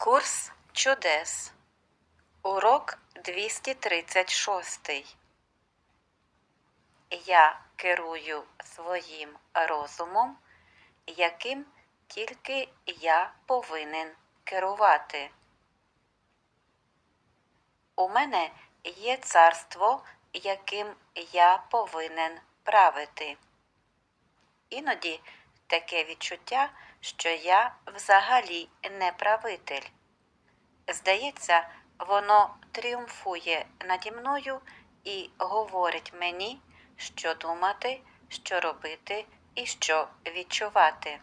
Курс чудес. Урок 236. Я керую своїм розумом, яким тільки я повинен керувати. У мене є царство, яким я повинен правити. Іноді таке відчуття, що я взагалі не правитель. Здається, воно тріумфує наді мною і говорить мені, що думати, що робити і що відчувати.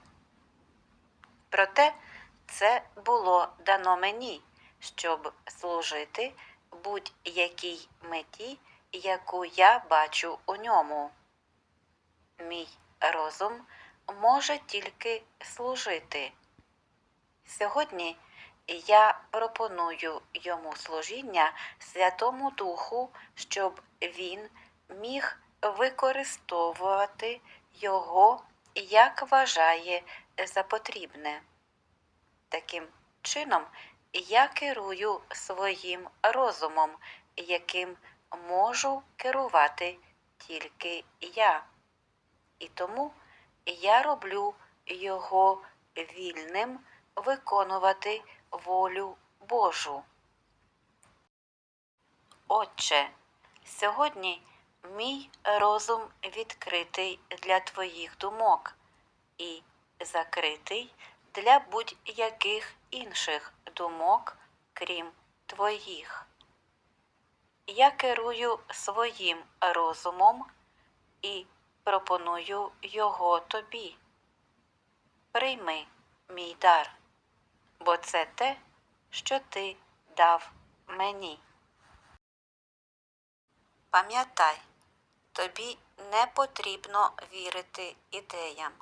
Проте це було дано мені, щоб служити будь-якій меті, яку я бачу у ньому. Мій розум може тільки служити. Сьогодні я пропоную йому служіння Святому Духу, щоб він міг використовувати його, як вважає за потрібне. Таким чином, я керую своїм розумом, яким можу керувати тільки я. І тому я роблю його вільним виконувати волю Божу. Отче, сьогодні мій розум відкритий для твоїх думок і закритий для будь-яких інших думок, крім твоїх. Я керую своїм розумом і пропоную його тобі. Прийми мій дар, бо це те, що ти дав мені. Пам'ятай, тобі не потрібно вірити ідеям.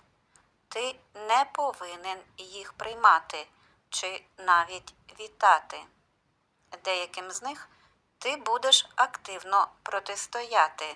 Ти не повинен їх приймати чи навіть вітати. Деяким з них ти будеш активно протистояти.